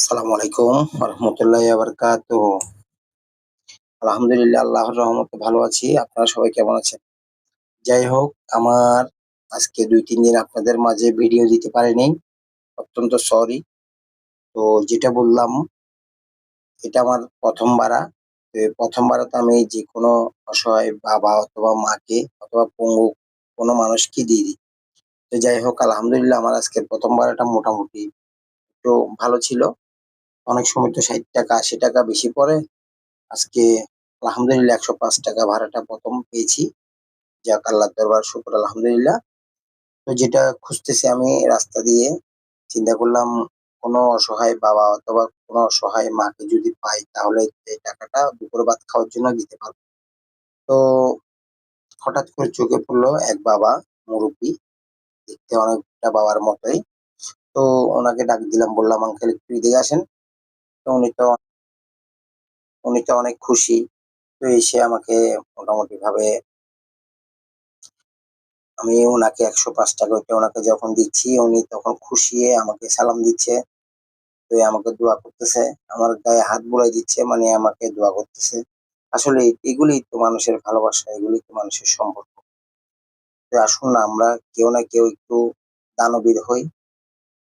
আসসালামু আলাইকুম রহমতুল্লাহ আবরকাত আলহামদুলিল্লাহ, আল্লাহর রহমতে ভালো আছি। আপনারা সবাই কেমন আছেন? যাই হোক, আমার আজকে দুই, তিন দিন আপনাদের মাঝে ভিডিও দিতে পারিনি, অত্যন্ত সরি তো যেটা বললাম, এটা আমার প্রথম বারা। তো প্রথম বারাতে আমি যে কোনো অসহায় বাবা অথবা মাকে অথবা পঙ্গু কোনো মানুষকে দিয়ে দিই। তো যাই হোক, আলহামদুলিল্লাহ, আমার আজকের প্রথম বারাটা মোটামুটি একটু ভালো ছিল। অনেক সময় তো ষাট টাকা, আশি টাকা বেশি পড়ে। আজকে আলহামদুলিল্লাহ একশো পাঁচ টাকা ভাড়াটা প্রথম পেয়েছি। যাক আল্লাহ দরবার শুক্র, আলহামদুলিল্লাহ। তো যেটা খুঁজতেছি আমি রাস্তা দিয়ে, চিন্তা করলাম কোনো অসহায় বাবা অথবা কোনো অসহায় মাকে যদি পাই, তাহলে এই টাকাটা দুপুর ভাত খাওয়ার জন্য দিতে পারব। তো হঠাৎ করে চোখে পড়ল এক বাবা, মুরব্বী। দেখতে অনেকটা বাবার মতোই। তো ওনাকে ডাক দিলাম, বললাম, আঙ্কেল, একটু এদিকে আসেন। তো উনি তো উনি তো অনেক খুশি। তো এসে আমাকে মোটামুটি ভাবে আমি ওনাকে একশো পাঁচ টাকা করে ওনাকে যখন দিচ্ছি, উনি তখন খুশি আমাকে সালাম দিচ্ছে। তো আমাকে দোয়া করতেছে। আমার গায়ে হাত বুলাই দিচ্ছে মানে আমাকে দোয়া করতেছে। আসলে এগুলি তো মানুষের ভালোবাসা, এগুলি তো মানুষের সম্পর্ক। তো আসুন না, আমরা কেউ না কেউ একটু দানবীর হই।